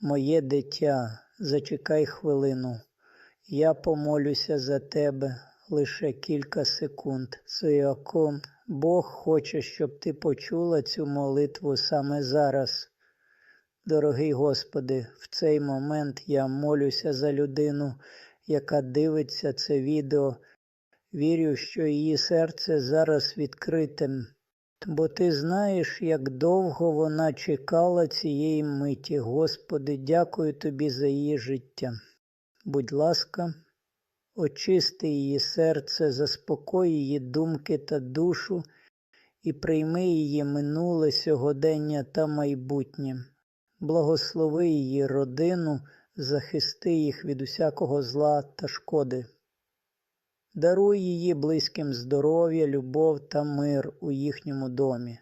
Моє дитя, зачекай хвилину. Я помолюся за тебе лише кілька секунд. Суяком, Бог хоче, щоб ти почула цю молитву саме зараз. Дорогий Господи, в цей момент я молюся за людину, яка дивиться це відео. Вірю, що її серце зараз відкритим, бо ти знаєш, як довго вона чекала цієї миті. Господи, дякую тобі за її життя. Будь ласка, очисти її серце, заспокой її думки та душу і прийми її минуле сьогодення та майбутнє. Благослови її родину, захисти їх від усякого зла та шкоди. Даруй її близьким здоров'я, любов та мир у їхньому домі.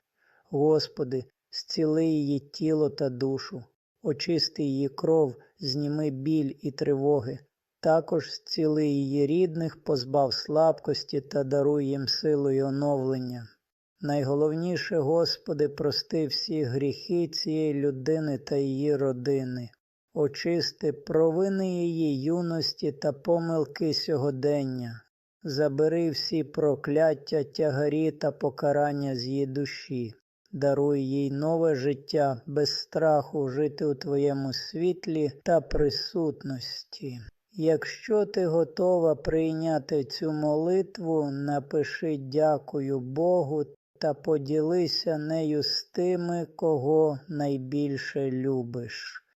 Господи, зціли її тіло та душу, очисти її кров, зніми біль і тривоги. Також зціли її рідних, позбав слабкості та даруй їм силу й оновлення. Найголовніше, Господи, прости всі гріхи цієї людини та її родини. Очисти провини її юності та помилки сьогодення. Забери всі прокляття, тягарі та покарання з її душі. Даруй їй нове життя без страху жити у Твоєму світлі та присутності. Якщо ти готова прийняти цю молитву, напиши дякую Богу та поділися нею з тими, кого найбільше любиш.